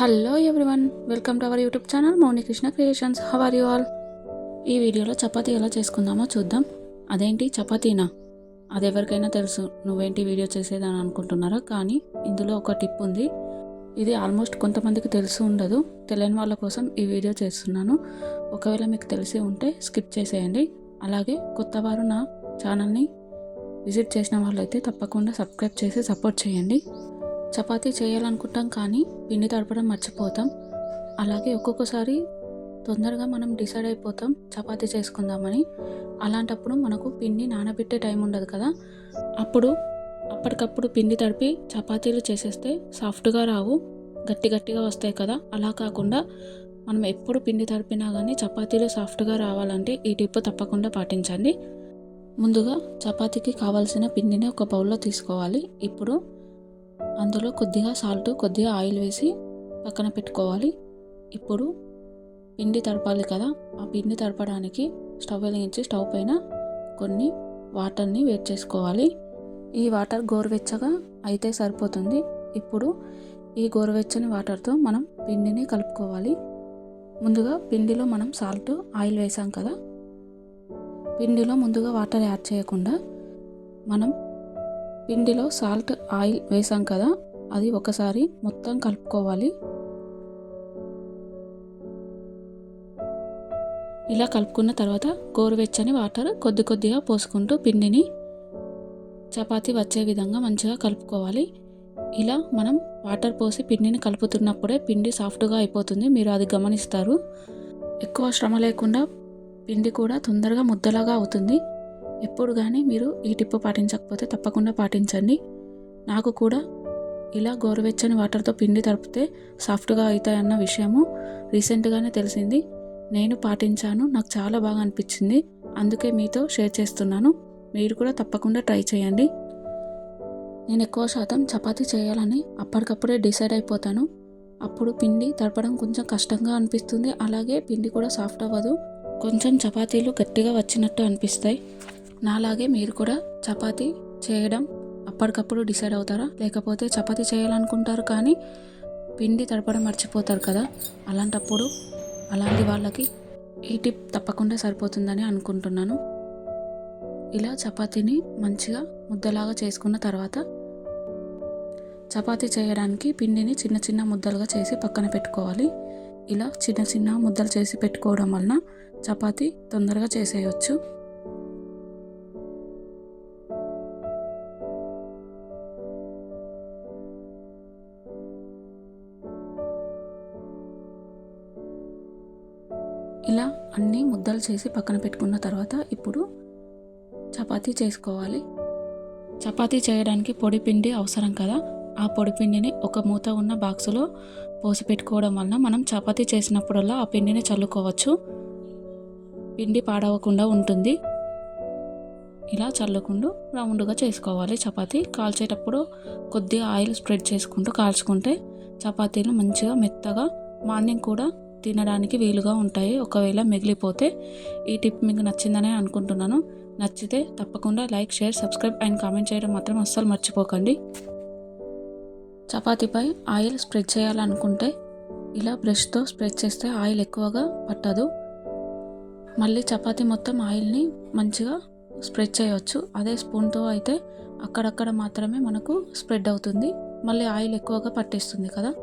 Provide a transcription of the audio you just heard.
Hello everyone welcome to our YouTube channel Mouni Krishna creations how are you all ఈ వీడియోలో చపాతీ ఎలా చేసుకుందామో చూద్దాం. అదేంటి చపాతీనా? అది ఎవరికైనా తెలుసు నువ్వేంటి వీడియో చేసేదని అనుకుంటున్నారా? కానీ ఇందులో ఒక టిప్ ఉంది. ఇది ఆల్మోస్ట్ కొంతమందికి తెలిసి ఉండదు. తెలియని వాళ్ళ కోసం ఈ వీడియో చేస్తున్నాను. ఒకవేళ మీకు తెలిసి ఉంటే స్కిప్ చేసేయండి. అలాగే కొత్త వారు నా ఛానల్ని విజిట్ చేసిన వాళ్ళైతే తప్పకుండా సబ్స్క్రైబ్ చేసి సపోర్ట్ చేయండి. చపాతీ చేయాలనుకుంటాం కానీ పిండి తడపడం మర్చిపోతాం. అలాగే ఒక్కొక్కసారి తొందరగా మనం డిసైడ్ అయిపోతాం చపాతీ చేసుకుందామని. అలాంటప్పుడు మనకు పిండి నానబెట్టే టైం ఉండదు కదా. అప్పుడు అప్పటికప్పుడు పిండి తడిపి చపాతీలు చేసేస్తే సాఫ్ట్గా రావు గట్టి గట్టిగా వస్తాయి కదా. అలా కాకుండా మనం ఎప్పుడు పిండి తడిపినా కానీ చపాతీలు సాఫ్ట్గా రావాలంటే ఈ టిప్ తప్పకుండా పాటించండి. ముందుగా చపాతీకి కావాల్సిన పిండిని ఒక బౌల్లో తీసుకోవాలి. ఇప్పుడు అందులో కొద్దిగా సాల్ట్ కొద్దిగా ఆయిల్ వేసి పక్కన పెట్టుకోవాలి. ఇప్పుడు పిండి తడపాలి కదా ఆ పిండి తడపడానికి స్టవ్ వెలిగించి స్టవ్ పైన కొన్ని వాటర్ని వేడి చేసుకోవాలి. ఈ వాటర్ గోరువెచ్చగా అయితే సరిపోతుంది. ఇప్పుడు ఈ గోరువెచ్చని వాటర్తో మనం పిండిని కలుపుకోవాలి. ముందుగా పిండిలో మనం సాల్ట్ ఆయిల్ వేసాం కదా పిండిలో ముందుగా వాటర్ యాడ్ చేయకుండా మనం పిండిలో సాల్ట్ ఆయిల్ వేసాం కదా అది ఒకసారి మొత్తం కలుపుకోవాలి. ఇలా కలుపుకున్న తర్వాత గోరువెచ్చని వాటర్ కొద్ది కొద్దిగా పోసుకుంటూ పిండిని చపాతీ వచ్చే విధంగా మంచిగా కలుపుకోవాలి. ఇలా మనం వాటర్ పోసి పిండిని కలుపుతున్నప్పుడే పిండి సాఫ్ట్గా అయిపోతుంది మీరు అది గమనిస్తారు. ఎక్కువ శ్రమ లేకుండా పిండి కూడా తొందరగా ముద్దలాగా అవుతుంది. ఎప్పుడు కానీ మీరు ఈ టిప్పు పాటించకపోతే తప్పకుండా పాటించండి. నాకు కూడా ఇలా గోరువెచ్చని వాటర్తో పిండి తడిపితే సాఫ్ట్గా అవుతాయన్న విషయము రీసెంట్గానే తెలిసింది. నేను పాటించాను నాకు చాలా బాగా అనిపించింది. అందుకే మీతో షేర్ చేస్తున్నాను. మీరు కూడా తప్పకుండా ట్రై చేయండి. నేను ఎక్కువ శాతం చపాతీ చేయాలని అప్పటికప్పుడే డిసైడ్ అయిపోతాను. అప్పుడు పిండి తడపడం కొంచెం కష్టంగా అనిపిస్తుంది. అలాగే పిండి కూడా సాఫ్ట్ అవ్వదు. కొంచెం చపాతీలు గట్టిగా వచ్చినట్టు అనిపిస్తాయి. నాలాగే మీరు కూడా చపాతీ చేయడం అప్పటికప్పుడు డిసైడ్ అవుతారా? లేకపోతే చపాతీ చేయాలనుకుంటారు కానీ పిండి తడపడం మర్చిపోతారు కదా? అలాంటప్పుడు అలాంటి వాళ్ళకి ఈ టిప్ తప్పకుండా సరిపోతుందని అనుకుంటున్నాను. ఇలా చపాతీని మంచిగా ముద్దలాగా చేసుకున్న తర్వాత చపాతీ చేయడానికి పిండిని చిన్న చిన్న ముద్దలుగా చేసి పక్కన పెట్టుకోవాలి. ఇలా చిన్న చిన్న ముద్దలు చేసి పెట్టుకోవడం వలన చపాతీ తొందరగా చేసేయచ్చు. అన్నీ ముద్దలు చేసి పక్కన పెట్టుకున్న తర్వాత ఇప్పుడు చపాతీ చేసుకోవాలి. చపాతీ చేయడానికి పొడి పిండి అవసరం కదా? ఆ పొడి పిండిని ఒక మూత ఉన్న బాక్సులో పోసి పెట్టుకోవడం వలన మనం చపాతీ చేసినప్పుడల్లా ఆ పిండిని చల్లుకోవచ్చు. పిండి పాడవకుండా ఉంటుంది. ఇలా చల్లుకుంటూ రౌండ్గా చేసుకోవాలి చపాతీ. కాల్చేటప్పుడు కొద్దిగా ఆయిల్ స్ప్రెడ్ చేసుకుంటూ కాల్చుకుంటే చపాతీలు మంచిగా మెత్తగా మార్నింగ్ కూడా తినడానికి వీలుగా ఉంటాయి. ఒకవేళ మిగిలిపోతే ఈ టిప్ మీకు నచ్చిందనే అనుకుంటున్నాను. నచ్చితే తప్పకుండా like share subscribe and comment చేయడం మాత్రం అస్సలు మర్చిపోకండి. చపాతీపై ఆయిల్ స్ప్రెడ్ చేయాలనుకుంటే ఇలా బ్రష్తో స్ప్రెడ్ చేస్తే ఆయిల్ ఎక్కువగా పట్టదు. మళ్ళీ చపాతీ మొత్తం ఆయిల్ని మంచిగా స్ప్రెడ్ చేయవచ్చు అదే స్పూన్తో అయితే అక్కడక్కడ మాత్రమే మనకు స్ప్రెడ్ అవుతుంది. మళ్ళీ ఆయిల్ ఎక్కువగా పట్టేస్తుంది కదా.